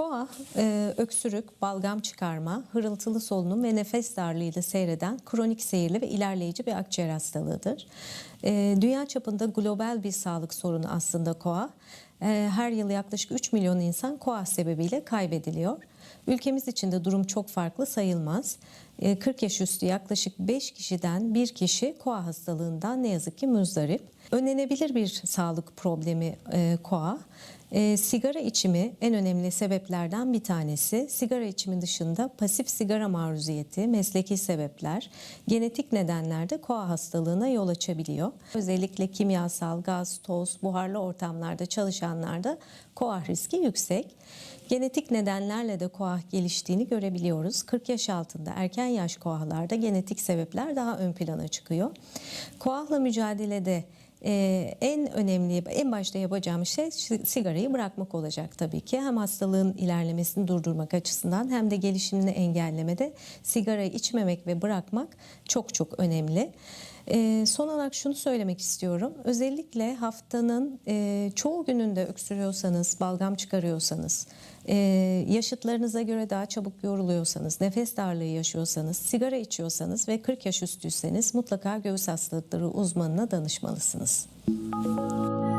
Koa, e, öksürük, balgam çıkarma, hırıltılı solunum ve nefes darlığıyla seyreden kronik seyirli ve ilerleyici bir akciğer hastalığıdır. E, dünya çapında global bir sağlık sorunu aslında koa. E, her yıl yaklaşık 3 milyon insan koa sebebiyle kaybediliyor. Ülkemiz için de durum çok farklı sayılmaz. E, 40 yaş üstü yaklaşık 5 kişiden bir kişi koa hastalığından ne yazık ki müzdarip. Önlenebilir bir sağlık problemi e, koa. E, sigara içimi en önemli sebeplerden bir tanesi. Sigara içimi dışında pasif sigara maruziyeti, mesleki sebepler, genetik nedenlerde koa hastalığına yol açabiliyor. Özellikle kimyasal, gaz, toz, buharlı ortamlarda çalışanlarda koa riski yüksek. Genetik nedenlerle de koah geliştiğini görebiliyoruz. 40 yaş altında erken yaş koahlarda genetik sebepler daha ön plana çıkıyor. Koahla mücadelede ee, en önemli, en başta yapacağımız şey sigarayı bırakmak olacak tabii ki. Hem hastalığın ilerlemesini durdurmak açısından hem de gelişimini engellemede sigarayı içmemek ve bırakmak çok çok önemli. Ee, son olarak şunu söylemek istiyorum. Özellikle haftanın e, çoğu gününde öksürüyorsanız, balgam çıkarıyorsanız, e, yaşıtlarınıza göre daha çabuk yoruluyorsanız, nefes darlığı yaşıyorsanız, sigara içiyorsanız ve 40 yaş üstüyseniz mutlaka göğüs hastalıkları uzmanına danışmalısınız. Christmas.